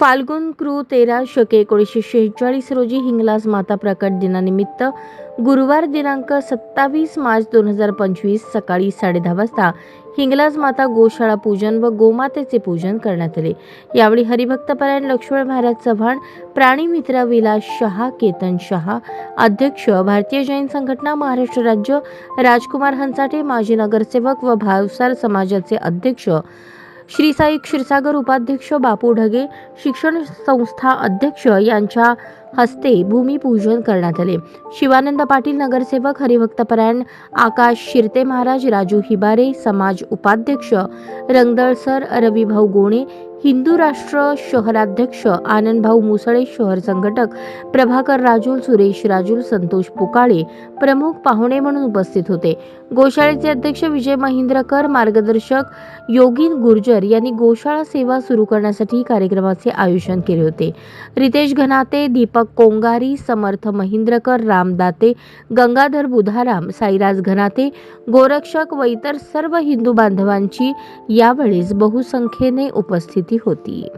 फाल्गुन crew तेरा शके एकोणीसशे शेहेचाळीस रोजी हिंगलाज माता प्रकट दिनानिमित्त गुरुवार दिनांक सत्तावीस मार्च दोन हजार पंचवीस सकाळी साडेदहा वाजता हिंगलाज माता गोशाळा पूजन व गोमातेचे पूजन करण्यात आले. यावेळी हरिभक्तपरायण लक्ष्मण महाराज चव्हाण प्राणीमित्र विलास शहा केतन शहा अध्यक्ष भारतीय जैन संघटना महाराष्ट्र राज्य राजकुमार हंचाटे माजी नगरसेवक व भावसार समाजाचे अध्यक्ष श्री साई क्षीरसागर उपाध्यक्ष बापू ढगे शिक्षण संस्था अध्यक्ष यांच्या हस्ते भूमिपूजन करण्यात आले. शिवानंद पाटील नगरसेवक हरिभक्तपरायण आकाश शिरते महाराज राजू हिबारे समाज उपाध्यक्ष रंगदळसर रविभाऊ गोणे हिंदू राष्ट्र शहराध्यक्ष आनंदभाऊ मुसळे शहर संघटक प्रभाकर राजूल सुरेश राजूल संतोष पुकाळे प्रमुख पाहुणे म्हणून उपस्थित होते. गोशाळेचे अध्यक्ष विजय महेंद्रकर मार्गदर्शक योगीन गुर्जर यांनी गोशाळा सेवा सुरू करण्यासाठी कार्यक्रमाचे आयोजन केले होते. रितेश घनाते दीपक कोंगारी समर्थ महेंद्रकर राम दाते गंगाधर बुधाराम साईराज घनाते गोरक्षक व इतर सर्व हिंदू बांधवांची यावेळेस बहुसंख्येने उपस्थिती होती.